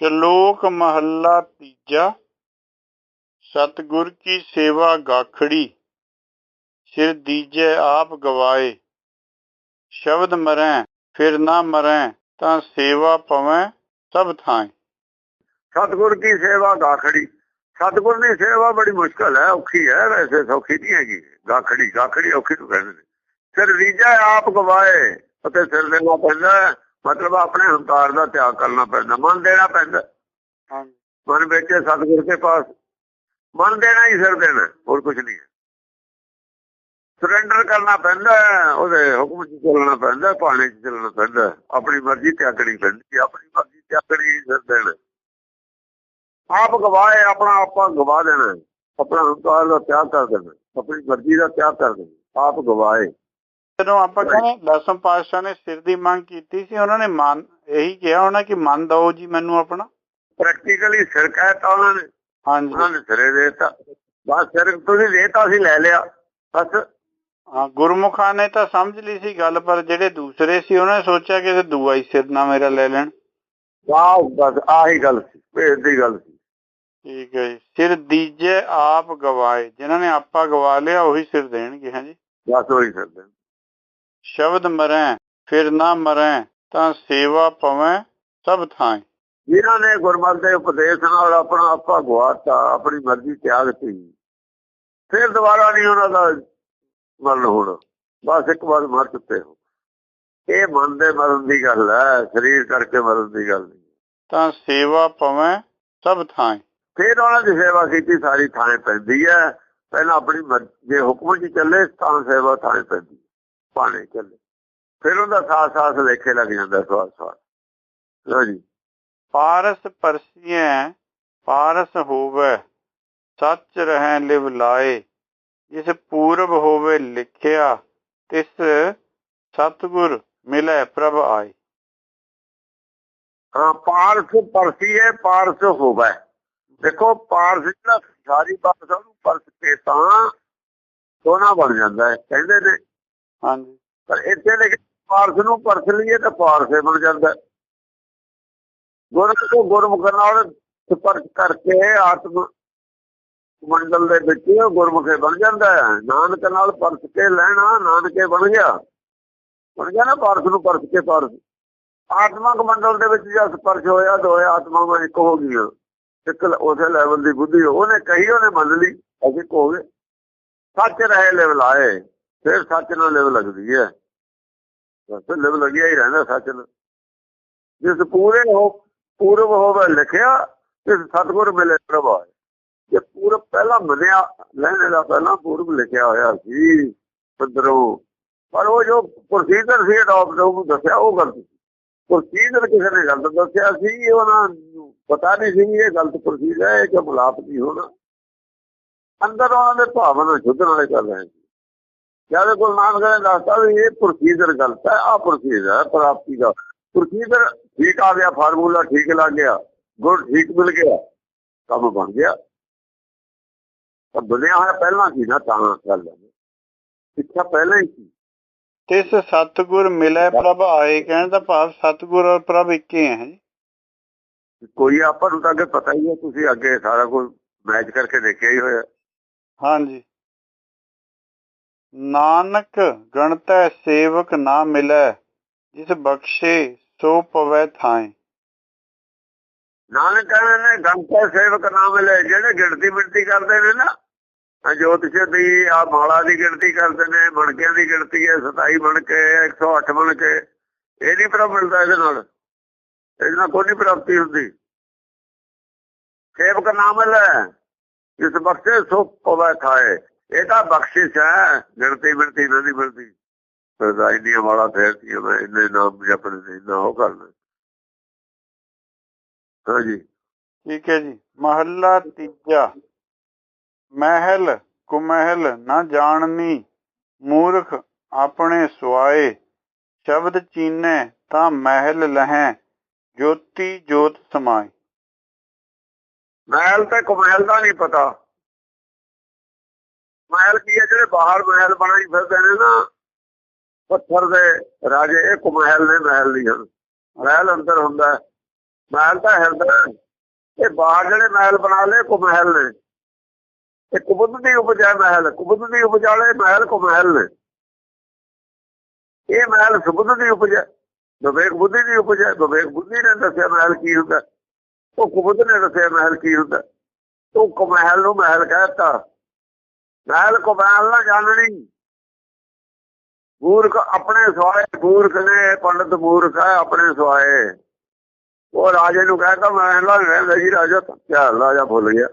ਸ਼ਲੋਕ ਮਹੱਲਾ ਤੀਜਾ, ਸਤਿਗੁਰ ਕੀ ਸੇਵਾ ਗਾਖੜੀ, ਸਿਰ ਦੀਜੈ ਆਪ ਗਵਾਏ। ਸ਼ਬਦ ਮਰੈ, ਫਿਰ ਨਾ ਮਰੈ, ਤਾਂ ਸੇਵਾ ਪਵੈ ਸਭ ਥਾਂ ਸਤਿਗੁਰ ਕੀ ਸੇਵਾ ਗਾਖੜੀ, ਸਤਿਗੁਰ ਦੀ ਸੇਵਾ ਬੜੀ ਮੁਸ਼ਕਲ ਹੈ, ਔਖੀ ਹੈ, ਵੈਸੇ ਸੌਖੀ ਨਹੀਂ ਹੈਗੀ। ਗਾਖੜੀ ਗਾਖੜੀ ਔਖੀ ਨੂੰ ਕਹਿੰਦੇ ਨੇ। ਸਿਰ ਰੀਜਾ ਆਪ ਗਵਾਏ, ਅਤੇ ਸਿਰ ਦੇਣਾ ਪੈਂਦਾ ਮਤਲਬ ਆਪਣੇ ਹੰਕਾਰ ਦਾ ਤਿਆਗ ਕਰਨਾ ਪੈਂਦਾ ਮਨ ਦੇਣਾ ਪੈਂਦਾ ਮਨ ਵਿੱਚ ਸਤਿਗੁਰ ਕੇ ਪਾਸ ਮਨ ਦੇਣਾ ਹੀ ਸਿਰ ਦੇਣਾ ਹੋਰ ਕੁਝ ਨਹੀਂ ਸਰੈਂਡਰ ਕਰਨਾ ਪੈਂਦਾ ਉਹਦੇ ਹੁਕਮ 'ਚ ਚੱਲਣਾ ਪੈਂਦਾ ਭਾਣੇ 'ਚ ਚੱਲਣਾ ਪੈਂਦਾ। ਆਪਣੀ ਮਰਜ਼ੀ ਤਿਆਗਣੀ ਪੈਂਦੀ ਆਪਣੀ ਮਰਜ਼ੀ ਤਿਆਗਣੀ ਹੀ ਸਿਰ ਦੇਣਾ ਆਪ ਗਵਾਏ ਆਪਣਾ ਆਪਾਂ ਗਵਾ ਦੇਣਾ। ਆਪਣਾ ਹੰਕਾਰ ਦਾ ਤਿਆਗ ਕਰ ਦੇਣਾ ਆਪਣੀ ਮਰਜ਼ੀ ਦਾ ਤਿਆਗ ਕਰ ਦੇਣਾ ਆਪ ਗਵਾਏ ਜਦੋਂ ਆਪਾਂ ਕਹਿੰਦੇ ਦਸਮ ਪਾਤਸ਼ਾਹ ਨੇ ਸਿਰ ਦੀ ਮੰਗ ਕੀਤੀ ਸੀ ਉਹਨਾਂ ਨੇ ਮਨ ਇਹੀ ਕਿਹਾ ਹੋਣਾ ਕਿ ਮਨ ਦਓ ਜੀ ਮੈਨੂੰ ਆਪਣਾ। ਪ੍ਰੈਕਟੀਕਲੀ ਸਿਰ ਕਹਿਤਾ ਉਹਨਾਂ ਨੇ। ਹਾਂਜੀ। ਉਹਨਾਂ ਨੇ ਸਿਰੇ ਦੇਤਾ। ਬਸ ਸਿਰ ਤੁਸੀਂ ਦੇਤਾ ਸੀ ਲੈ ਲਿਆ। ਬਸ। ਹਾਂ ਗੁਰਮੁਖਾਂ ਨੇ ਤਾਂ ਸਮਝ ਲਈ ਸੀ ਗੱਲ ਪਰ ਜਿਹੜੇ ਦੂਸਰੇ ਸੀ ਉਹਨਾਂ ਨੇ ਸੋਚਿਆ ਕਿ ਇਹ ਦੂਆ ਹੀ ਸਿਰ ਨਾ ਮੇਰਾ ਲੈ ਲੈਣ। ਵਾਹ ਬਸ ਆਹੀ ਗੱਲ ਸੀ ਭੇਦ ਦੀ ਗੱਲ ਸੀ। ਠੀਕ ਹੈ ਜੀ। ਸਿਰ ਦੀਜੇ ਆਪ ਗਵਾਏ ਜਿਨ੍ਹਾਂ ਨੇ ਆਪਾ ਗਵਾ ਲਿਆ ਉਹੀ ਸਿਰ ਦੇਣਗੇ ਹਾਂਜੀ ਬਸ ਉਹੀ ਕਰਦੇ ਸ਼ਬਦ ਮਰੈ ਫਿਰ ਨਾ ਮਰੈ ਤਾਂ ਸੇਵਾ ਪਵੈ ਸਭ ਥਾਂ ਜਿਨ੍ਹਾਂ ਨੇ ਗੁਰਮਤਿ ਦੇ ਉਪਦੇਸ਼ ਨਾਲ ਆਪਣਾ ਆਪਾ ਗਵਾਤਾ ਆਪਣੀ ਮਰਜ਼ੀ ਤਿਆਗਤੀ ਫਿਰ ਦੁਬਾਰਾ ਨਹੀਂ ਉਹਨਾਂ ਦਾ ਮਰਨ ਹੋਣਾ। ਬਸ ਇੱਕ ਵਾਰ ਮਰ ਚੁੱਕੇ ਹੋ। ਇਹ ਮਨ ਦੇ ਮਰਨ ਦੀ ਗੱਲ ਹੈ ਸਰੀਰ ਕਰਕੇ ਮਰਨ ਦੀ ਗੱਲ ਨਹੀਂ। ਤਾਂ ਸੇਵਾ ਪਵੈ ਸਭ ਥਾਂ ਫਿਰ ਉਹਨਾਂ ਦੀ ਸੇਵਾ ਕੀਤੀ ਸਾਰੀ ਥਾਂ ਪੈਂਦੀ ਹੈ। ਪਹਿਲਾਂ ਆਪਣੀ ਮਰ- ਜੇ ਹੁਕਮ 'ਚ ਚੱਲੇ ਤਾਂ ਸੇਵਾ ਥਾਂ ਪੈਂਦੀ। ਪਾਣੇ ਚੱਲੇ। ਫਿਰ ਉਹਦਾ ਸਾਥ ਸਾਥ ਲੇਖੇ ਲੱਗ ਜਾਂਦਾ ਸਵਾਸ ਸਵਾਸ ਲੋ ਜੀ। ਪਾਰਸ ਪਰਸੀਐ ਪਾਰਸ ਹੋਵੇ ਸੱਚ ਰਹਿ ਲਿਵ ਲਾਏ। ਜਿਸ ਪੂਰਬ ਹੋਵੇ ਲਿਖਿਆ ਤਿਸ ਸਤਗੁਰ ਮਿਲੈ ਪ੍ਰਭ ਆਏ। ਹਾਂ ਪਾਰਸ ਪਰਸੀ ਹੈ ਪਾਰਸ ਹੋਵੇ। ਦੇਖੋ ਪਾਰਸ ਜਿਹੜਾ ਸਾਰੀ ਬਾਤ ਉਹਨੂੰ ਪਰਸ ਕੇ ਤਾਂ ਸੋਨਾ ਬਣ ਜਾਂਦਾ ਹੈ ਕਹਿੰਦੇ ਨੇ। ਹਾਂਜੀ। ਪਰ ਇੱਥੇ ਲਿਖ ਪਾਰਸ ਨੂੰ ਪਰਸ ਲਈਏ ਤਾਂ ਪਾਰਸੇ ਬਣ ਜਾਂਦਾ। ਗੁਰਮੁਖ ਤੋਂ ਗੁਰਮੁਖ ਨਾਲ ਸੰਪਰਕ ਕਰਕੇ ਆਤਮ ਮੰਡਲ ਦੇ ਵਿੱਚ ਗੁਰਮੁਖੇ ਬਣ ਜਾਂਦਾ ਹੈ। ਨਾਨਕ ਨਾਲ ਪਰਸ ਕੇ ਲੈਣਾ, ਨਾਨਕੇ ਬਣ ਗਿਆ। ਬਣ ਗਿਆ ਨਾ ਪਾਰਸ ਨੂੰ ਪਰਸ ਕੇ ਪਰਸ। ਆਤਮਕ ਮੰਡਲ ਦੇ ਵਿੱਚ ਜਦ ਸਪਰਸ਼ ਹੋਇਆ ਦੋਏ ਆਤਮਾਵਾਂ ਇੱਕ ਹੋ ਗਈਆਂ। ਇੱਕ ਉਸੇ ਲੈਵਲ ਦੀ ਬੁੱਧੀ, ਉਹਨੇ ਕਹੀ, ਉਹਨੇ ਮੰਨ ਲਈ। ਅਸੀਂ ਇੱਕ ਸੱਚ ਰਹੇ ਲੈਵਲ ਆਏ ਫਿਰ ਸੱਚ ਨਾਲ ਲਿਵ ਲੱਗਦੀ ਹੈ। ਬਸ ਲਿਵ ਲੱਗਿਆ ਹੀ ਰਹਿੰਦਾ ਸੱਚ ਨਾਲ। ਜਿਸ ਪੂਰੇ ਹੋ ਪੂਰਬ ਹੋਵੇ ਲਿਖਿਆ, ਇਸ ਸਤਗੁਰ ਮਿਲੇ ਪ੍ਰਭਾਏ ਜੇ ਪੂਰਬ ਪਹਿਲਾਂ ਮੰਨਿਆ, ਲੈਣੇ ਦਾ ਪਹਿਲਾਂ ਪੂਰਬ ਲਿਖਿਆ ਹੋਇਆ ਸੀ ਪੰਦਰੋਂ, ਪਰ ਉਹ ਜੋ ਪ੍ਰੋਸੀਜਰ ਸੀ ਅਡਾਪਟ ਉਹ ਦੱਸਿਆ, ਉਹ ਗਲਤ ਸੀ। ਪ੍ਰੋਸੀਜਰ ਕਿਸੇ ਨੇ ਗਲਤ ਦੱਸਿਆ ਸੀ ਉਹਨਾਂ ਨੂੰ ਪਤਾ ਨਹੀਂ ਸੀ ਇਹ ਗਲਤ ਪ੍ਰੋਸੀਜਰ ਹੈ ਕਿ ਮਲਾਪ ਨਹੀਂ ਹੋਣਾ। ਅੰਦਰ ਉਹਨਾਂ ਦੇ ਭਾਵਨਾ ਸ਼ੁੱਧ ਨਾਲੇ ਕਰ ਰਹੇ ਸੀ ਜਦ ਗੁਰੂ ਨਾਨਕ ਨੇ ਦੱਸਤਾ ਵੀ ਇਹ ਪ੍ਰੋਸੀਜਰ ਗਲਤ ਹੈ ਆ ਪ੍ਰੋਸੀਜਰ ਹੈ ਪ੍ਰਾਪਤੀ ਦਾ। ਪ੍ਰੋਸੀਜਰ ਠੀਕ ਆ ਗਿਆ ਫਾਰਮੂਲਾ ਠੀਕ ਲੱਗ ਗਿਆ ਗੁਰ ਠੀਕ ਮਿਲ ਗਿਆ ਕੰਮ ਬਣ ਗਿਆ। ਪਰ ਦੁਨੀਆ ਹੋਇਆ ਪਹਿਲਾਂ ਸੀ ਨਾ ਤਾਂ ਗੱਲ ਹੈ ਸਿੱਖਿਆ ਪਹਿਲਾਂ ਹੀ ਸੀ। ਤਿਸ ਸਤਗੁਰ ਮਿਲੈ ਪ੍ਰਭ ਆਏ ਕਹਿਣ ਦਾ ਭਾਵ ਸਤਗੁਰ ਔਰ ਪ੍ਰਭ ਇੱਕੇ ਹੈ ਜੀ। ਕੋਈ ਆਪਾਂ ਨੂੰ ਤਾਂ ਅੱਗੇ ਪਤਾ ਹੀ ਹੈ ਤੁਸੀਂ ਅੱਗੇ ਸਾਰਾ ਕੁਝ ਮੈਚ ਕਰਕੇ ਦੇਖਿਆ ਹੀ ਹੋਇਆ। ਹਾਂਜੀ। ਨਾਨਕ ਗਣਤੈ ਸੇਵਕ ਨਾ ਮਿਲੈ, ਜਿਸ ਬਖਸ਼ੇ ਸੋ ਪਵੈ ਥਾਏ। ਨਾਨਕ ਕਹਿੰਦੇ ਨੇ ਗੰਤਾ ਸੇਵਕ ਨਾਮ ਮਿਲੇ, ਜਿਹੜੇ ਗਿਣਤੀ ਮਿਣਤੀ ਕਰਦੇ ਨੇ ਨਾ ਜੋਤਿਸ਼ ਦੀ ਆ ਮਾਲਾ ਦੀ ਗਿਣਤੀ ਕਰਦੇ ਨੇ ਮਣਕਿਆਂ ਦੀ ਗਿਣਤੀ ਹੈ 27 ਬਣ ਕੇ 108 ਬਣ ਕੇ ਇਹ ਨਹੀਂ ਪ੍ਰਭ ਮਿਲਦਾ ਇਹਦੇ ਨਾਲ। ਇਹਦੇ ਨਾਲ ਕੋਈ ਨਹੀਂ ਪ੍ਰਾਪਤੀ ਹੁੰਦੀ। ਸੇਵਕ ਨਾਮ ਮਿਲੇ, ਜਿਸ ਬਖਸ਼ੇ ਸੋ ਪਵੈ ਥਾਏ। ਇਹ ਤਾਂ ਬਖਸ਼ਿਸ਼ ਹੈ। ਗਿਣਤੀ ਮਿਣਤੀ ਨਹੀਂ ਮਿਲਦੀ ਸਦਾ ਇੰਨੀਆਂ ਮਾਲਾ ਫੇਰਤੀ ਮੈਂ ਇੰਨੇ ਨਾਮ ਜਪਣੇ ਨੇ ਇੰਨਾ ਉਹ ਕਰਨਾ ਹਾਂਜੀ ਠੀਕ ਹੈ ਜੀ। ਮਹੱਲਾ ਤੀਜਾ। ਮਹਿਲ ਕੁਮਹਿਲ ਨਾ ਜਾਣਨੀ। ਮੂਰਖ ਆਪਣੇ ਸੁਆਏ। ਸ਼ਬਦ ਚੀਨੈ ਤਾਂ ਮਹਿਲ ਲਹੈ। ਜੋਤੀ ਜੋਤ ਸਮਾਏ। ਮਹਿਲ ਤੇ ਕੁਮਹਿਲ ਦਾ ਨਹੀਂ ਪਤਾ। ਮਹਿਲ ਕੀ ਹੈ ਜਿਹੜੇ ਬਾਹਰ ਮਹਿਲ ਬਣਾਈ ਫਿਰਦੇ ਨੇ ਨਾ, ਪੱਥਰ ਦੇ ਰਾਜੇ ਇਹ ਕੁਮਹਿਲ ਨੇ ਮਹਿਲ ਨਹੀਂ ਹਨ। ਮਹਿਲ ਅੰਦਰ ਹੁੰਦਾ ਮਹਿਲ ਤਾਂ ਹਿਰਦਾ ਇਹ ਬਾਹਰ ਜਿਹੜੇ ਮਹਿਲ ਬਣਾ ਲਏ ਕੋ ਨੇ। ਇਹ ਕੁਬੁੱਧ ਦੀ ਉਪਜਾ ਮਹਿਲ, ਕੁਬੁੱਧ ਦੀ ਉਪਜਾਲੇ ਮਹਿਲ ਕੋ ਮਹਿਲ ਨੇ। ਇਹ ਮਹਿਲ ਸੁਬੁੱਧ ਦੀ ਉਪਜਾ, ਵਿਵੇਕ ਬੁੱਧੀ ਦੀ ਉਪਜਾ, ਵਿਵੇਕ ਬੁੱਧੀ ਨੇ ਦੱਸਿਆ ਮਹਿਲ ਕੀ ਹੁੰਦਾ। ਉਹ ਕੁਬੁੱਧ ਨੇ ਦੱਸਿਆ ਮਹਿਲ ਕੀ ਹੁੰਦਾ। ਉਹ ਕੋ ਨੂੰ ਮਹਿਲ ਕਹਿਤਾ ਮਹਿਲ ਕੋ ਮਹਿਲ ਨਾ ਜਾਣਣੀ ਮੂਰਖ ਆਪਣੇ ਸਵਾਏ ਮੂਰਖ ਨੇ ਪੰਡਤ ਮੂਰਖ ਹੈ ਆਪਣੇ ਸਵਾਏ। ਉਹ ਰਾਜੇ ਨੂੰ ਕਹਿੰਦਾ ਮਹਿਲਾਂ ਰਹਿੰਦਾ ਜੀ ਰਾਜਾ ਕਿਆ ਰਾਜਾ ਭੁੱਲ ਗਿਆ।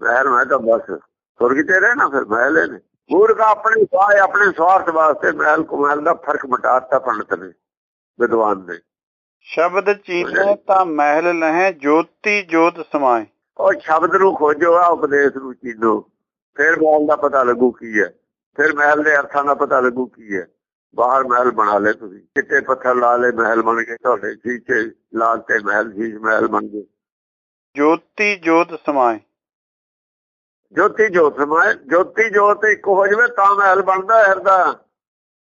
ਮਹਿਲ ਮੈਂ ਤਾਂ ਬਸ ਸੁਰਗ ਤੇ ਰਹਿਣਾ ਫਿਰ ਮਹਿਲ ਨੇ। ਮੂਰਖ ਆਪਣੇ ਸਵਾਏ ਆਪਣੇ ਸਵਾਰਥ ਵਾਸਤੇ ਮਹਿਲ ਕੋ ਮਹਿਲ ਦਾ ਫ਼ਰਕ ਮਿਟਾਤਾ ਪੰਡਤ ਨੇ ਵਿਦਵਾਨ ਨੇ। ਸ਼ਬਦ ਚੀਨੇ ਤਾਂ ਮਹਿਲ ਲਹੇ ਜੋਤੀ ਜੋਤ ਸਮਾਏ। ਉਹ ਸ਼ਬਦ ਨੂੰ ਖੋਜੋ ਆ ਉਪਦੇਸ਼ ਨੂੰ ਚੀਨੋ ਫਿਰ ਮਹਿਲ ਦਾ ਪਤਾ ਲੱਗੂ ਕੀ ਹੈ। ਫਿਰ ਮਹਿਲ ਦੇ ਅਰਥਾਂ ਦਾ ਪਤਾ ਲੱਗੂ ਕੀ ਹੈ। ਬਾਹਰ ਮਹਿਲ ਬਣਾ ਲੈ ਤੁਸੀਂ। ਚਿੱਟੇ ਪੱਥਰ ਲਾ ਲੈ ਮਹਿਲ ਬਣ ਗਏ। ਤੁਹਾਡੇ ਸ਼ੀਸ਼ੇ ਲਾਲ ਤੇ ਮਹਿਲ ਸ਼ੀਸ਼ ਮਹਿਲ ਬਣ ਗਏ। ਜੋਤੀ ਜੋਤ ਸਮਾਏ। ਜੋਤੀ ਜੋਤ ਸਮਾਏ। ਜੋਤੀ ਜੋਤ ਇੱਕ ਹੋ ਜਾਵੇ ਤਾਂ ਮਹਿਲ ਬਣਦਾ ਹੈ ਹਿਰਦਾ।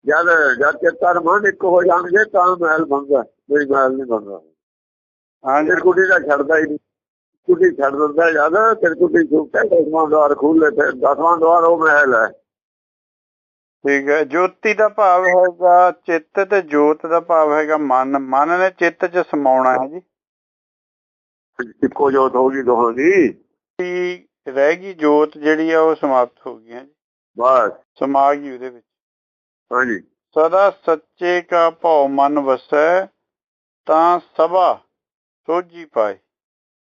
ਜਦ ਜਦ ਚਿੱਤਰ ਮਨ ਇੱਕ ਹੋ ਜਾਣਗੇ ਤਾਂ ਮਹਿਲ ਬਣਦਾ ਕੋਈ ਮਹਿਲ ਨਹੀਂ ਬਣਦਾ। ਹਾਂਜੀ। ਫਿਰ ਕੁੜੀ ਦਾ ਛੱਡਦਾ ਹੀ ਨਹੀਂ। ਕੁੜੀ ਛੱਡ ਦਿੰਦਾ ਜਦ ਫਿਰ ਕੁੜੀ ਸੁੱਕਦਾ ਦਸਵਾਂ ਦਵਾਰ ਖੁੱਲੇ ਫਿਰ ਦਸਵਾਂ ਦਵਾਰ ਉਹ ਮਹਿਲ ਹੈ। ਠੀਕ ਹੈ ਜੋਤੀ ਦਾ ਭਾਵ ਹੈਗਾ ਚਿੱਤ ਤੇ ਜੋਤ ਦਾ ਭਾਵ ਹੈਗਾ ਮਨ। ਮਨ ਨੇ ਚਿੱਤ 'ਚ ਸਮਾਉਣਾ ਹੈ ਜੀ। ਇੱਕੋ ਜੋਤ ਹੋ ਗਈ ਦੋਹਾਂ ਦੀ। ਕੀ ਰਹਿ ਗਈ ਜੋਤ ਜਿਹੜੀ ਆ ਉਹ ਸਮਾਪਤ ਹੋ ਗਈ ਹੈ ਜੀ। ਬਸ। ਸਮਾ ਗਈ ਉਹਦੇ ਵਿੱਚ। ਹਾਂਜੀ। ਸਦਾ ਸੱਚੇ ਕਾ ਭਉ ਮਨ ਵਸੈ ਤਾਂ ਸਭਾ ਸੋਝੀ ਪਾਏ।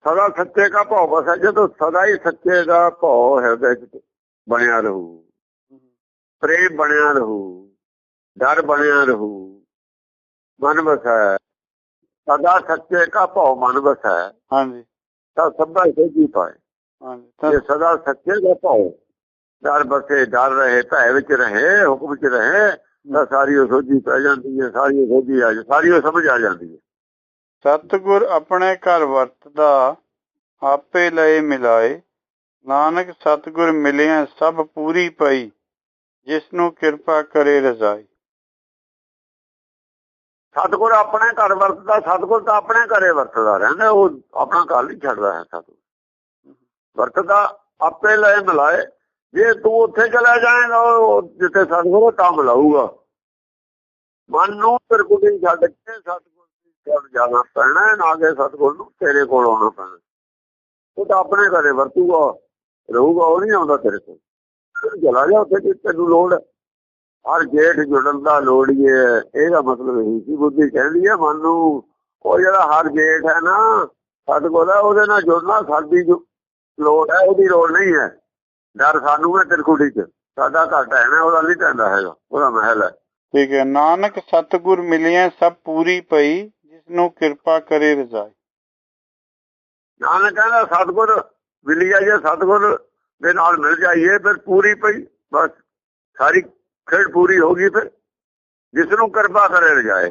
ਸਦਾ ਸੱਚੇ ਦਾ ਭਾਵ ਬਸ ਜਦੋਂ ਸਦਾ ਹੀ ਸੱਚੇ ਦਾ ਭਾਵ ਹਿਰਦੇ ਚ ਬਣਿਆ ਰਹੂ ਪ੍ਰੇਮ ਬਣਿਆ ਰਹੂ ਡਰ ਬਣਿਆ ਰਹੂ ਮਨ ਵਸੈ ਸਦਾ ਸੱਚੇ ਦਾ ਭਾਵ ਮਨ ਵਸੈ ਹਾਂਜੀ। ਤਾਂ ਸਭਾ ਸੋਝੀ ਪਾਏ ਹਾਂਜੀ ਸਦਾ ਸੱਚੇ ਦਾ ਭਾਵ ਡਰ ਬਸੇ ਡਰ ਰਹੇ ਭੈ ਵਿੱਚ ਰਹੇ ਹੁਕਮ ਵਿੱਚ ਰਹੇ ਤਾਂ ਸਾਰੀ ਉਹ ਸੋਝੀ ਪੈ ਜਾਂਦੀ ਹੈ ਸਾਰੀ ਉਹ ਸੋਝੀ ਆ ਜਾ ਸਾਰੀ ਉਹ ਸਮਝ ਆ ਜਾਂਦੀ ਹੈ। ਸਤਿਗੁਰ ਆਪਣੇ ਘਰ ਵਰਤਦਾ, ਆਪੇ ਲਏ ਮਿਲਾਏ। ਨਾਨਕ ਸਤਿਗੁਰ ਮਿਲਿਆ, ਸਭ ਪੂਰੀ ਪਈ ਜਿਸ ਨੂੰ ਕਿਰਪਾ ਕਰੇ ਰਜ਼ਾਈ। ਸਤਿਗੁਰ ਆਪਣੇ ਘਰ ਵਰਤਦਾ, ਸਤਿਗੁਰ ਤਾਂ ਆਪਣੇ ਘਰੇ ਵਰਤਦਾ ਰਹਿੰਦਾ, ਉਹ ਆਪਣਾ ਘਰ ਨਹੀਂ ਛੱਡਦਾ ਹੈ ਸਤਿਗੁਰ। ਵਰਤਦਾ, ਆਪੇ ਲੈ ਮਿਲਾਏ, ਜੇ ਤੂੰ ਉੱਥੇ ਚਲਾ ਜਾਏਗਾ, ਉਹ ਜਿੱਥੇ ਸਤਿਗੁਰ ਤਾਂ ਮਿਲਾਊਗਾ। ਮਨ ਨੂੰ ਤਿਰਕੁਟੀ ਛੱਡ ਕੇ ਸਤਿਗੁਰ ਕੋਲ ਜਾਣਾ ਪੈਣਾ? ਨਾ ਕਿ ਸਤਿਗੁਰ ਨੂੰ, ਤੇਰੇ ਕੋਲ ਆਉਣਾ ਪੈਣਾ। ਉਹ ਤਾਂ ਆਪਣੇ ਘਰੇ ਵਰਤੂਗਾ, ਰਹੂਗਾ, ਉਹ ਨਹੀਂ ਆਉਂਦਾ ਤੇਰੇ ਕੋਲ। ਚਲਾ ਜਾ ਉੱਥੇ, ਜੇ ਤੈਨੂੰ ਲੋੜ ਹੈ। ਹਰ ਜੇਠ ਜੁੜਨ ਦਾ ਲੋੜੀਏ ਇਹਦਾ ਮਤਲਬ ਇਹ ਸੀ, ਬੁੱਧੀ ਕਹਿੰਦੀ ਹੈ, ਮਨ ਨੂੰ, ਉਹ ਜਿਹੜਾ ਹਰ ਜੇਠ ਹੈ ਨਾ, ਸਤਿਗੁਰ ਹੈ, ਉਹਦੇ ਨਾਲ ਜੁੜਨਾ ਸਾਡੀ ਜੋ ਲੋੜ ਹੈ, ਉਹਦੀ ਲੋੜ ਨਹੀਂ ਹੈ। ਡਰ ਸਾਨੂੰ ਹੈ ਤਿਰਕੁੜੀ ਚ। ਸਾਡਾ ਘਟ ਹੈ ਨਾ ਉਹਦਾ ਨਹੀਂ ਪੈਂਦਾ ਹੈਗਾ, ਉਹਦਾ ਮਹਿਲ ਹੈ। ਠੀਕ ਹੈ, ਨਾਨਕ ਸਤਿਗੁਰ ਮਿਲਿਆ ਸਭ ਪੂਰੀ ਪਈ। ਜਿਸ ਨੂੰ ਕਿਰਪਾ ਕਰੇ ਰਜ਼ਾਈ। ਨਾਨਕ ਕਹਿੰਦਾ ਸਤਿਗੁਰ ਮਿਲ ਜਾਈਏ ਸਤਿਗੁਰ ਦੇ ਨਾਲ ਮਿਲ ਜਾਈਏ ਫਿਰ ਪੂਰੀ ਪਈ ਬਸ। ਸਾਰੀ ਖੇਡ ਪੂਰੀ ਹੋ ਗਈ ਫਿਰ। ਜਿਸ ਨੂੰ ਕਿਰਪਾ ਕਰੇ ਰਜਾਏ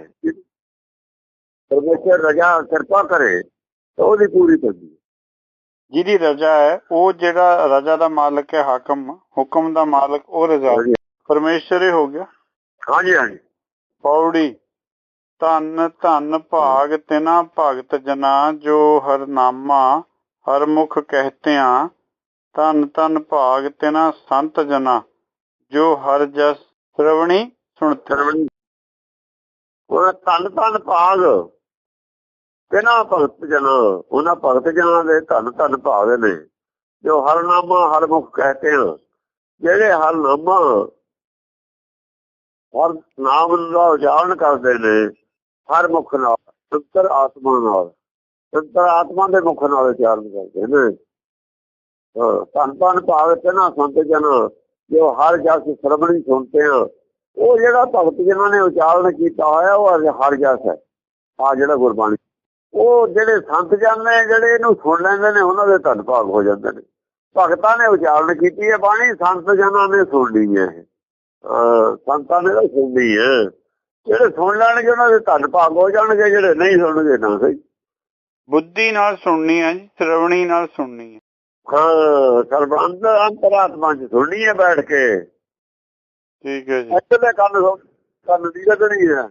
ਪਰਮੇਸ਼ਰ ਰਜਾ ਕਿਰਪਾ ਕਰੇ ਤਾਂ ਉਹਦੀ ਪੂਰੀ ਕਰਦੀ ਜਿਹਦੀ ਰਜ਼ਾ ਹੈ ਉਹ ਜਿਹੜਾ ਰਜ਼ਾ ਦਾ ਮਾਲਕ ਹੈ ਹਾਕਮ ਹੁਕਮ ਦਾ ਮਾਲਕ ਉਹ ਰਜ਼ਾ। ਪਰਮੇਸ਼ਰ ਹੀ ਹੋ ਗਿਆ। ਹਾਂਜੀ ਹਾਂਜੀ। ਪੌੜੀ। ਧੰਨ ਧੰਨ ਭਾਗ ਤਿਨਾ ਭਗਤ ਜਨਾ, ਜੋ ਹਰ ਨਾਮਾ ਮੁਖ ਕਹਤਿਆਂ, ਧੰਨ ਧੰਨ ਭਾਗ ਤਿਨਾ ਸੰਤ ਜਨਾ, ਜੋ ਹਰ ਜਸ ਸ਼੍ਰਵਣੀ ਸੁਣਤੇ। ਉਹ ਧੰਨ ਧੰਨ ਭਾਗ ਕਿਨਾ ਭਗਤ ਜਨ, ਉਹਨਾਂ ਭਗਤ ਜਨਾਂ ਦੇ ਧੰਨ ਧੰਨ ਭਾਗ ਨੇ, ਜੋ ਹਰਨਾਮਾ ਹਰ ਮੁਖ ਕਹਤੇ ਜਿਹੜੇ ਹਰ ਹਰ ਨਾਮ ਦਾ ਉਚਾਰਨ ਕਰਦੇ ਨੇ ਹਰ ਮੁਖ ਨਾਲ ਅੰਤਰ ਆਤਮਾ ਨਾਲ। ਅੰਤਰ ਆਤਮਾ ਦੇ ਮੁਖ ਨਾਲ ਉਚਾਰਨ ਕਰਦੇ ਨੇ। ਧੰਨ ਧੰਨ ਭਾਗ ਕਿਨਾ ਸੰਤ ਜਨ, ਜੋ ਹਰ ਜਸ ਸਰਵਣੀ ਸੁਣਤੇ ਹਨ ਉਹ ਜਿਹੜਾ ਭਗਤ ਜਿਨ੍ਹਾਂ ਨੇ ਉਚਾਰਨ ਕੀਤਾ ਹੋਇਆ, ਉਹ ਹਰ- ਜਸ ਹੈ। ਆ ਜਿਹੜਾ ਗੁਰਬਾਣੀ। ਉਹ ਜਿਹੜੇ ਸੰਤ ਜਨ ਨੇ, ਜਿਹੜੇ ਇਹਨੂੰ ਸੁਣ ਲੈਂਦੇ ਨੇ, ਉਹਨਾਂ ਦੇ ਧੰਨ ਭਾਗ ਹੋ ਜਾਂਦੇ ਨੇ। ਭਗਤਾਂ ਨੇ ਉਚਾਰਨ ਕੀਤੀ ਹੈ, ਬਾਣੀ ਸੰਤ ਜਨਾਂ ਨੇ ਸੁਣਨੀ ਹੈ। ਇਹ। ਸੰਤਾਂ ਨੇ ਤਾਂ ਸੁਣਨੀ ਹੈ। ਜਿਹੜੇ ਸੁਣ ਲੈਣਗੇ ਉਹਨਾਂ ਦੇ ਧੰਨ ਭਾਗ ਹੋ ਜਾਣਗੇ ਜਿਹੜੇ ਨਹੀਂ ਸੁਣਨਗੇ ਨਾ ਸਹੀ। ਬੁੱਧੀ ਨਾਲ ਸੁਣਨੀ ਹੈ ਜੀ ਸ਼੍ਰਵਣੀ ਨਾਲ ਸੁਣਨੀ ਹੈ। ਹਾਂ ਸਰਬੰਧ ਅੰਤਰਾਤਮਾ ਚ ਸੁਣਨੀ ਹੈ ਬੈਠ ਕੇ। ਠੀਕ ਹੈ ਜੀ। ਇੱਥੇ ਕੰਨ ਕੰਨ ਦੀ ਨਹੀਂ ਹੈ।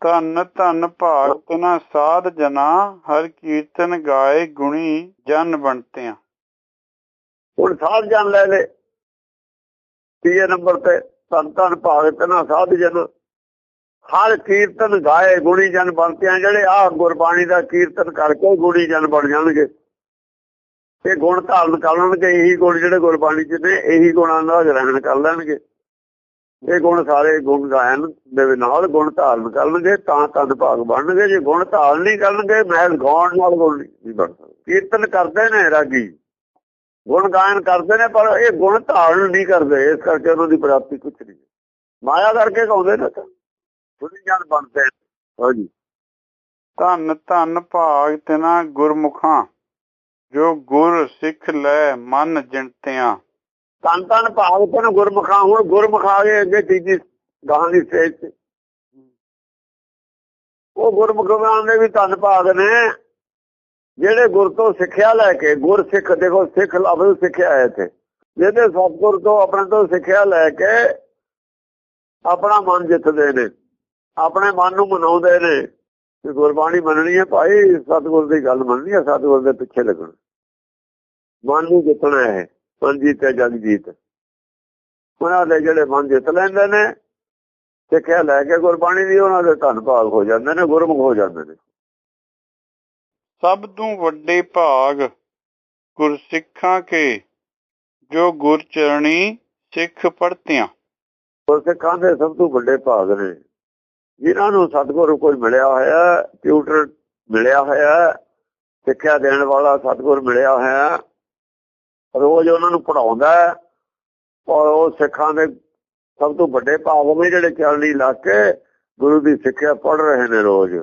ਧੰਨ ਧੰਨ ਭਾਗ ਤਿਨਾ ਸਾਧ ਜਨਾ ਹਰ ਕੀਰਤਨ ਗਾਏ ਗੁਣੀ ਜਨ ਬਣਤਿਆਂ। ਹੁਣ ਸਾਧ ਜਨ ਲੈ ਲੈ। ਤੀਏ ਨੰਬਰ ਤੇ ਧੰਨ ਧੰਨ ਭਾਗ ਤਨਾ ਸਾਧ ਜਨ। ਹਰ ਕੀਰਤਨ ਗਾਏ ਗੁਣੀ ਜਨ ਬਣਤਿਆਂ ਜਿਹੜੇ ਆ ਗੁਰਬਾਣੀ ਦਾ ਕੀਰਤਨ ਕਰਕੇ ਗੁਣੀ ਜਨ ਬਣ ਜਾਣਗੇ। ਇਹ ਗੁਣ ਧਾਰਨ ਕਰ ਲੈਣਗੇ, ਇਹੀ ਗੁਣ ਜਿਹੜੇ ਗੁਰਬਾਣੀ ਚ ਨੇ, ਇਹੀ ਗੁਣਾਂ ਦਾ ਗ੍ਰਹਿਣ ਕਰ ਲੈਣਗੇ। ਇਹ ਗੁਣ ਸਾਰੇ ਗੁਣ ਗਾਇਨ ਦੇ ਨਾਲ ਗੁਣ ਧਾਰਨ ਕਰਨਗੇ, ਤਾਂ ਤਨ ਭਾਗ ਬਣਨਗੇ। ਜੇ ਗੁਣ ਧਾਰਨ ਨਹੀਂ ਕਰਨਗੇ, ਮਹਿਲ ਗਾਉਣ ਨਾਲ ਗੁਣ ਨਹੀਂ ਬਣ ਸਕਦੇ। ਕੀਰਤਨ ਕਰਦੇ ਨੇ ਰਾਗੀ। ਗੁਣ ਗਾਇਨ ਕਰਦੇ ਨੇ, ਪਰ ਇਹ ਗੁਣ ਧਾਰਨ ਨਹੀਂ ਕਰਦੇ, ਇਸ ਕਰਕੇ ਉਹਨਾਂ ਦੀ ਪ੍ਰਾਪਤੀ ਕੁਛ ਨਹੀਂ। ਮਾਇਆ ਕਰਕੇ ਗਾਉਂਦੇ ਨੇ। ਥੋੜੀ ਜਾਨ ਬਣਦੇ। ਹਾਂਜੀ। ਧੰਨ ਧੰਨ ਭਾਗ ਤਿਨਾ ਗੁਰਮੁਖਾਂ ਜੋ ਗੁਰ ਸਿੱਖ ਲੈ ਮਨ ਜਿਣਤਿਆਂ। ਤਨ ਤਨ ਭਾਗ ਤਨ ਗੁਰਮੁਖਾਂ ਹੁਣ ਗੁਰਮੁਖ ਗਏ ਅੱਗੇ ਤੀਜੀ ਗਾਹਾਂ ਦੀ ਸਟੇਜ ਤੇ। ਉਹ ਗੁਰਮੁਖਾਂ ਦੇ ਵੀ ਤਨ ਭਾਗ ਨੇ ਜਿਹੜੇ ਗੁਰ ਤੋਂ ਸਿੱਖਿਆ ਲੈ ਕੇ ਗੁਰ ਸਿੱਖ ਦੇਖੋ ਸਿੱਖ ਲਫ਼ਜ਼ ਸਿੱਖਿਆ ਹੈ ਇੱਥੇ। ਜਿਹਦੇ ਸਤਿਗੁਰ ਤੋਂ ਆਪਣੇ ਤੋਂ ਸਿੱਖਿਆ ਲੈ ਕੇ ਆਪਣਾ ਮਨ ਜਿੱਤਦੇ ਨੇ। ਆਪਣੇ ਮਨ ਨੂੰ ਮਨਾਉਂਦੇ ਨੇ ਕਿ ਗੁਰਬਾਣੀ ਮੰਨਣੀ ਹੈ ਭਾਈ ਸਤਿਗੁਰ ਦੀ ਗੱਲ ਮੰਨਣੀ ਹੈ ਸਤਿਗੁਰ ਦੇ ਪਿੱਛੇ ਲੱਗਣਾ। ਮਨ ਨੂੰ ਜਿੱਤਣਾ ਹੈ ਮਨ ਜੀਤੇ ਜਗ ਜੀਤ। ਉਹਨਾਂ ਦੇ ਜਿਹੜੇ ਮਨ ਜਿੱਤ ਲੈਂਦੇ ਨੇ ਸਿੱਖਿਆ ਲੈ ਕੇ ਗੁਰਬਾਣੀ ਦੀ ਉਹਨਾਂ ਦੇ ਧੰਨ ਭਾਗ ਹੋ ਜਾਂਦੇ ਨੇ ਗੁਰਮੁਖ ਹੋ ਜਾਂਦੇ ਨੇ। ਸਭ ਤੋਂ ਵੱਡੇ ਭਾਗ ਗੁਰਸਿੱਖਾਂ ਕੇ ਜੋ ਗੁਰ ਚਰਣੀ ਸਿੱਖ ਪੜਤਿਆਂ ਗੁਰਸਿੱਖਾਂ ਦੇ ਸਭ ਤੋਂ ਵੱਡੇ ਭਾਗ ਨੇ। ਜਿਨ੍ਹਾਂ ਨੂੰ ਸਤਿਗੁਰੂ ਕੋਈ ਮਿਲਿਆ ਹੋਇਆ ਟਿਊਟਰ ਮਿਲਿਆ ਹੋਇਆ, ਸਿੱਖਿਆ ਦੇਣ ਵਾਲਾ ਸਤਿਗੁਰ ਮਿਲਿਆ ਹੋਇਆ, ਰੋਜ਼ ਉਹਨਾਂ ਨੂੰ ਪੜਾਉਂਦਾ ਔਰ ਉਹ ਸਿੱਖਾਂ ਦੇ ਸਭ ਤੋਂ ਵੱਡੇ ਭਾਗ ਜਿਹੜੇ ਚਰਣੀ ਲਾ ਕੇ ਗੁਰੂ ਦੀ ਸਿੱਖਿਆ ਪੜ ਰਹੇ ਨੇ ਰੋਜ਼।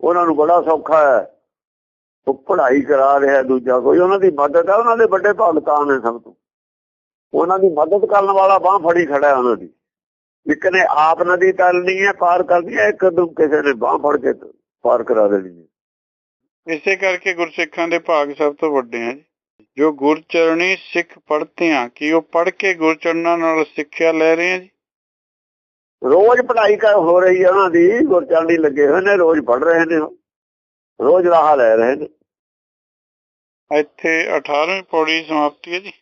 ਉਹਨਾਂ ਨੂੰ ਬੜਾ ਸੌਖਾ ਹੈ। ਉਹ ਪੜ੍ਹਾਈ ਕਰਾ ਰਿਹਾ ਦੂਜਾ ਕੋਈ। ਉਹਨਾਂ ਦੀ ਮਦਦ ਹੈ। ਉਹਨਾਂ ਦੇ ਵੱਡੇ ਭਗਤਾਂ ਨੇ ਸਭ ਤੋਂ। ਉਹਨਾਂ ਦੀ ਮਦਦ ਕਰਨ ਵਾਲਾ ਬਾਹ ਫੜੀ ਖੜਾ ਹੈ ਉਹਨਾਂ ਦੀ। ਇੱਕ ਨੇ ਆਪ ਨਦੀ ਤਲਣੀ ਹੈ ਪਾਰ ਕਰਨੀ ਹੈ ਇੱਕ ਦੂ ਕਿਸੇ ਨੇ ਬਾਹ ਫੜ ਕੇ ਪਾਰ ਕਰਾ ਦੇਣੀ ਹੈ। ਇਸੇ ਕਰਕੇ ਗੁਰਸਿੱਖਾਂ ਦੇ ਭਾਗ ਸਭ ਤੋਂ ਵੱਡੇ ਆ ਜੀ। ਜੋ ਗੁਰ ਚਰਣੀ ਸਿੱਖ ਪੜਤਿਆਂ ਕੀ ਉਹ ਪੜ ਕੇ ਗੁਰ ਚਰਨਾਂ ਨਾਲ ਸਿੱਖਿਆ ਲੈ ਰਹੇ ਆ ਜੀ? ਰੋਜ਼ ਪੜ੍ਹਾਈ ਕਰ ਹੋ ਰਹੀ ਹੈ ਉਹਨਾਂ ਦੀ ਗੁਰਚਰਨੀ ਲੱਗੇ ਹੋਏ ਨੇ ਰੋਜ਼ ਪੜ ਰਹੇ ਨੇ। ਰੋਜ਼ ਰਾਹ ਲੈ ਰਹੇ ਨੇ। ਇੱਥੇ 18ਵੀਂ ਪੌੜੀ ਸਮਾਪਤੀ ਹੈ ਜੀ।